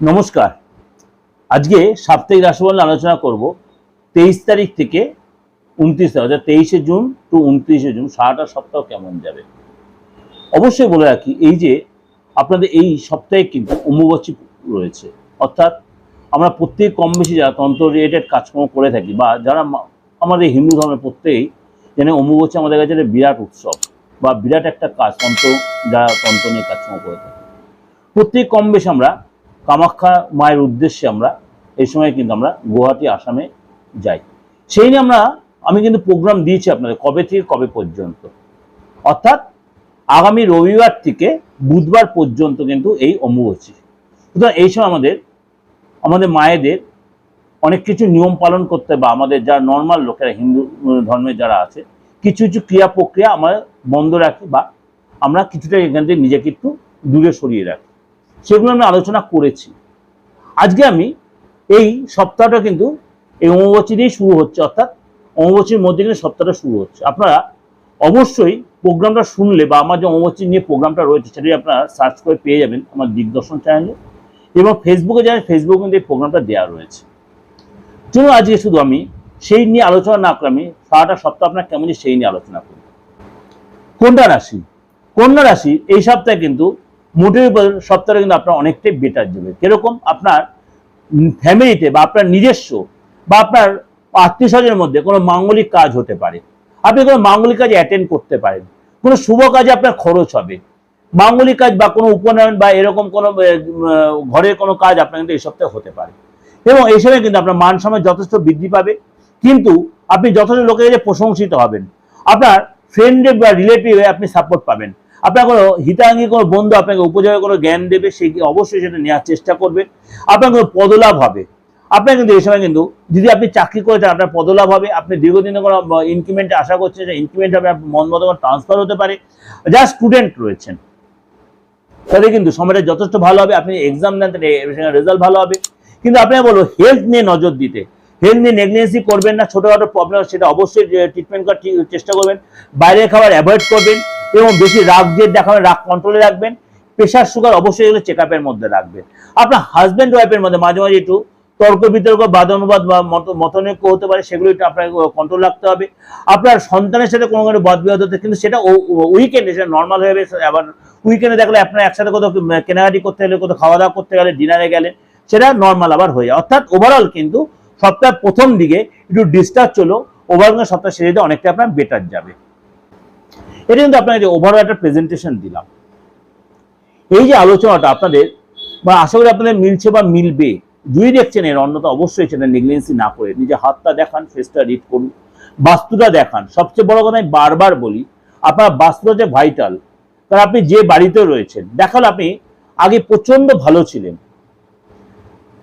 নমস্কার। আজকে সাপ্তাহিক রাশিফল আলোচনা করব। তেইশ তারিখ থেকে উনত্রিশ তারিখ, অর্থাৎ তেইশে জুন টু উনত্রিশে জুন, সারাটা সপ্তাহ কেমন যাবে? অবশ্যই বলে রাখি, এই যে আপনাদের এই সপ্তাহে কিন্তু অম্বুবাচী রয়েছে। অর্থাৎ আমরা প্রত্যেক কম বেশি যারা তন্ত্র রিলেটেড কাজকর্ম করে থাকি বা যারা আমাদের হিন্দু ধর্মের প্রত্যেকেই যেন অম্বুবাচী আমাদের কাছে একটা বিরাট উৎসব বা বিরাট একটা কাজ, তন্ত্র, যারা তন্ত্র নিয়ে কাজকর্ম করে থাকি। প্রত্যেক কম বেশি আমরা কামাখ্যা মায়ের উদ্দেশ্যে আমরা এই সময় কিন্তু আমরা গুয়াহাটি আসামে যাই। সেই নিয়ে আমরা আমি কিন্তু প্রোগ্রাম দিয়েছি আপনাদের কবে থেকে কবে পর্যন্ত। অর্থাৎ আগামী রবিবার থেকে বুধবার পর্যন্ত কিন্তু এই অম্বুবাচী সুতরাং এই সময় আমাদের আমাদের মায়েদের অনেক কিছু নিয়ম পালন করতে বা আমাদের যারা নর্মাল লোকেরা হিন্দু উম, ধর্মের যারা আছে কিছু কিছু ক্রিয়া প্রক্রিয়া আমরা বন্ধ রাখি বা আমরা কিছুটা এখান থেকে নিজেকে একটু দূরে সরিয়ে রাখি। সেগুলো আমি আলোচনা করেছি। আজকে আমি এই সপ্তাহটা কিন্তু এই অমাবচী দিয়েই শুরু হচ্ছে, অর্থাৎ অমাবচীর মধ্যে কিন্তু সপ্তাহটা শুরু হচ্ছে। আপনারা অবশ্যই প্রোগ্রামটা শুনলে বা আমার যে অমাবচী নিয়ে প্রোগ্রামটা রয়েছে সেটাই আপনারা সার্চ করে পেয়ে যাবেন আমার দিগদর্শন চ্যানেলে এবং ফেসবুকে যাবেন ফেসবুকে কিন্তু এই প্রোগ্রামটা দেওয়া রয়েছে। চলুন আজকে শুধু আমি সেই নিয়ে আলোচনা না করে আমি সারাটা সপ্তাহ আপনার কেমন সেই নিয়ে আলোচনা করি। কন্যা রাশি। কন্যা রাশি এই সপ্তাহে কিন্তু মোটের উপর সপ্তাহে কিন্তু আপনার অনেকটাই বেটার যাবে কীরকম? আপনার ফ্যামিলিতে বা আপনার নিজস্ব বা আপনার আত্মীয় স্বজনের মধ্যে কোনো মাঙ্গলিক কাজ হতে পারে। আপনি কোনো মাঙ্গলিক কাজ অ্যাটেন্ড করতে পারেন। কোনো শুভ কাজে আপনার খরচ হবে। মাঙ্গলিক কাজ বা কোনো উপনয়ন বা এরকম কোনো ঘরের কোনো কাজ আপনার কিন্তু এই সপ্তাহে হতে পারে। এবং এই সময় কিন্তু আপনার মান সম্মান যথেষ্ট বৃদ্ধি পাবে। কিন্তু আপনি যথেষ্ট লোকের কাছে প্রশংসিত হবেন। আপনার ফ্রেন্ডে বা রিলেটিভে আপনি সাপোর্ট পাবেন। আপনার কোনো হিতাঙ্গী কোনো বন্ধু আপনাকে উপযোগে কোনো জ্ঞান দেবে, সে অবশ্যই সেটা নেওয়ার চেষ্টা করবে। আপনার কোনো পদলাভ হবে। আপনার কিন্তু এই সময় কিন্তু যদি আপনি চাকরি করে থাকেন আপনার পদলাভ হবে। আপনি দীর্ঘদিনে কোনো ইনক্রিমেন্ট আশা করছেন, সেই ইনক্রিমেন্ট হবে মন মতো ট্রান্সফার হতে পারে। যারা স্টুডেন্ট রয়েছেন, তাদের কিন্তু সময়টা যথেষ্ট ভালো হবে। আপনি এক্সাম দেন তাহলে রেজাল্ট ভালো হবে। কিন্তু আপনাকে বলব হেলথ নিয়ে নজর দিতে। হেলথ নিয়ে নেগলিজেন্সি করবেন না। ছোটোখাটো প্রবলেম সেটা অবশ্যই ট্রিটমেন্ট করার চেষ্টা করবেন। বাইরের খাবার অ্যাভয়েড করবেন। এবং বেশি রাগ জেদ দেখাবেন রাগ কন্ট্রোলে রাখবেন। প্রেশার সুগার অবশ্যই এগুলো চেক আপের মধ্যে রাখবেন। আপনার হাজব্যান্ড ওয়াইফের মধ্যে মাঝে মাঝে একটু তর্ক বিতর্ক বাদ অনুবাদ বা মতনৈক্য হতে পারে, সেগুলো একটু আপনাকে কন্ট্রোল রাখতে হবে। আপনার সন্তানের সাথে কোনো কোনো বাদ বিবাদ হতে, কিন্তু সেটা উইকেন্ডে সেটা নর্মাল হয়ে আবার উইকেন্ডে দেখলে আপনার একসাথে কোথাও কেনাকাটি করতে গেলে, কোথাও খাওয়া দাওয়া করতে গেলে ডিনারে গেলে, সেটা নর্মাল আবার হয়ে যায়। অর্থাৎ ওভারঅল কিন্তু সপ্তাহের প্রথম দিকে একটু ডিস্টার্ব চলো ওভারঅল সপ্তাহ শেষে অনেকটা আপনার বেটার যাবে। এটা কিন্তু আপনাকে ওভারঅল একটা প্রেজেন্টেশন দিলাম। এই যে আলোচনাটা আপনাদের, বা আশা করি আপনাদের মিলছে বা মিলবে, যদি দেখছেন এর অন্যতা অবশ্যই সেটা নেগলেন্সি না করে নিজে হাতটা দেখান ফেসটা রিড করুন, বাস্তুটা দেখান। সবচেয়ে বড় কথা আমি বারবার বলি, আপনার বাস্তুটা যে ভাইটাল কারণ আপনি যে বাড়িতে রয়েছেন, দেখাল আপনি আগে প্রচণ্ড ভালো ছিলেন।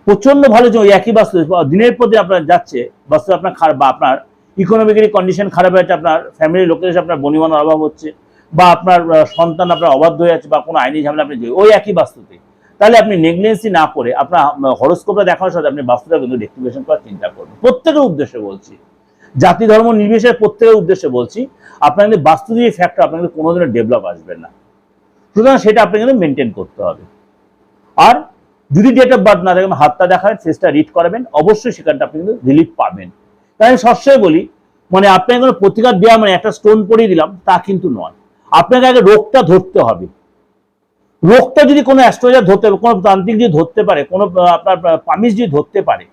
প্রচণ্ড ভালো ছিল একই বাস্তু দিনের পর দিন আপনার যাচ্ছে বাস্তু আপনার খারাপ বা আপনার ইকোনমিক্যালি কন্ডিশন খারাপ হয়েছে আপনার ফ্যামিলির লোকের সাথে আপনার বনিমানের অভাব হচ্ছে, বা আপনার সন্তান আপনার অবাধ্য হয়ে যাচ্ছে, বা কোনো আইনি ঝামেলা আপনি ওই একই বাস্তুতে। তাহলে আপনি নেগলেন্সি না করে আপনার হরস্কোপটা দেখার সাথে আপনি বাস্তুটা কিন্তু ডেক্টিভেশন করার চিন্তা করবেন প্রত্যেকের উদ্দেশ্যে বলছি। জাতি ধর্ম নির্বিশেষে প্রত্যেকের উদ্দেশ্যে বলছি, আপনার কিন্তু বাস্তু দিয়ে ফ্যাক্টর আপনার কিন্তু কোনো কোনোদিনও ডেভেলপ আসবে না। সুতরাং সেটা আপনাকে কিন্তু মেনটেন করতে হবে। আর যদি ডেট অফ বার্থ না থাকে, হাতটা দেখাবেন ফেসটা রিড করাবেন, অবশ্যই সেখানটা আপনি কিন্তু রিলিফ পাবেন। তাই আমি সবসময় বলি মানে আপনাকে কোনো প্রতিকার দেওয়া মানে একটা স্টোন পরিয়ে দিলাম, তা কিন্তু নয়। আপনাকে আগে রোগটা ধরতে হবে। রোগটা যদি কোনো অ্যাস্ট্রোলজার ধরতে, কোনো তান্ত্রিক যদি ধরতে পারে, কোনো আপনার পামিস যদি ধরতে পারে,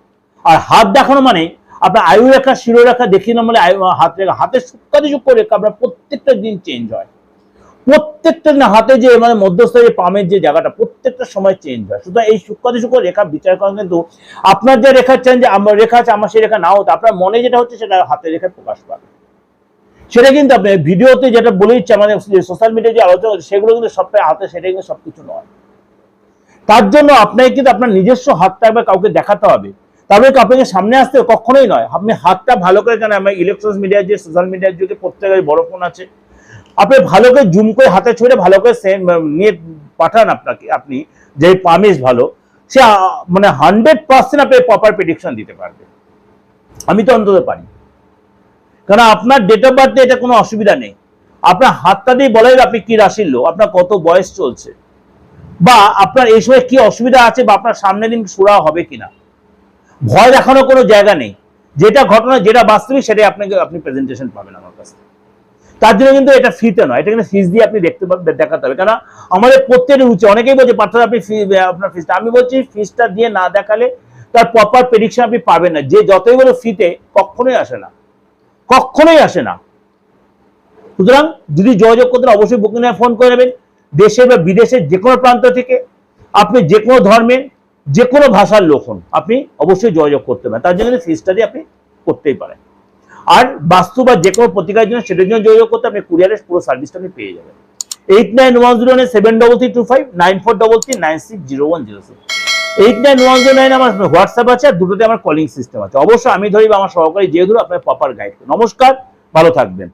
আর হাত দেখানো মানে আপনার আয়ু রেখা শিরোরেখা দেখিয়ে না মানে হাত রেখা, হাতের সূক্ষ্মাতিসূক্ষ্ম রেখা আপনার প্রত্যেকটা দিন চেঞ্জ হয়। প্রত্যেকটা দিন হাতে যে মানে মধ্যস্থ যে পামের যে জায়গাটা, প্রত্যেকটা সময় চেঞ্জ হয়। সুতরাং এই সূক্ষ্মাতি সূক্ষ্ম রেখা বিচার করা কিন্তু আপনার যে রেখা চেঞ্জ আমার রেখা আছে, আমার সেই রেখা না হতো, আপনার মনে যেটা হচ্ছে সেটা হাতের রেখায় প্রকাশ পাবে। সেটা কিন্তু আপনি ভিডিওতে যেটা বলে দিচ্ছে আমাদের সোশ্যাল মিডিয়ায় যে আলোচনা হচ্ছে সেগুলো কিন্তু সবটাই হাতে, সেটা কিন্তু সবকিছু নয়। তার জন্য আপনাকে কিন্তু আপনার নিজস্ব হাতটা একবার কাউকে দেখাতে হবে। তবে আপনাকে সামনে আসতে? কখনোই নয়। আপনি হাতটা ভালো করে জানেন, আমার ইলেকট্রনিক্স মিডিয়ার যে সোশ্যাল মিডিয়ার যুগে প্রত্যেকের বড় ফোন আছে। আপনি ভালো করে জুম করে হাতে ছুঁড়ে ভালো করে নিয়ে পাঠান আপনাকে, আপনি, যে পামিস ভালো, সে মানে হান্ড্রেড পার্সেন্ট আপনি প্রপার প্রেডিকশন দিতে পারবে। আমি তো অন্তত পারি। কারণ আপনার ডেট অফ বার্থে এটা কোনো অসুবিধা নেই। আপনার হাতটা দিয়ে বলাই আপনি কি রাশির লোক, আপনার কত বয়স চলছে, বা আপনার এই সময় কি অসুবিধা আছে, বা আপনার সামনের দিন সুরা হবে কিনা। ভয় দেখানোর কোনো জায়গা নেই। যেটা ঘটনা, যেটা বাস্তবিক, সেটাই আপনাকে, আপনি প্রেজেন্টেশন পাবেন আমার কাছে তার জন্য কিন্তু এটা ফ্রিতে নয়। এটা কিন্তু ফিস দিয়ে আপনি দেখতে দেখাতে হবে। কারণ আমাদের প্রত্যেকের রুচি অনেকেই বলছে, পার্থ আপনি আপনার ফিসটা আমি বলছি ফিজটা দিয়ে না দেখালে তার প্রপার প্রেডিকশন আপনি পাবেন না। যে যতই বলো ফ্রিতে কখনোই আসে না। কখনোই আসে না। সুতরাং যদি যোগাযোগ করতে অবশ্যই বুকিং ফোন করে নেবেন। দেশে বা বিদেশের যে কোনো প্রান্ত থেকে আপনি যে কোনো ধর্মের, যে কোনো ভাষার লোক হন। আপনি অবশ্যই যোগাযোগ করতে পারেন। তার জন্য ফিজটা দিয়ে আপনি করতেই পারেন। আর বাস্তু বা যে কোনো প্রতিকার জন্য সেটার জন্য যোগাযোগ করতে আপনি কুরিয়ারের পুরো সার্ভিসটা আপনি পেয়ে যাবেন। Eight nine one zero nine seven double three two five nine four double three nine six zero one zero six eight nine one zero nine আমার হোয়াটসঅ্যাপ আছে আর দুটোতে আমার কলিং সিস্টেম আছে। অবশ্যই আমি ধরি বা আমার সহকারী যে ধরো আপনার প্রপার গাইড নমস্কার, ভালো থাকবেন।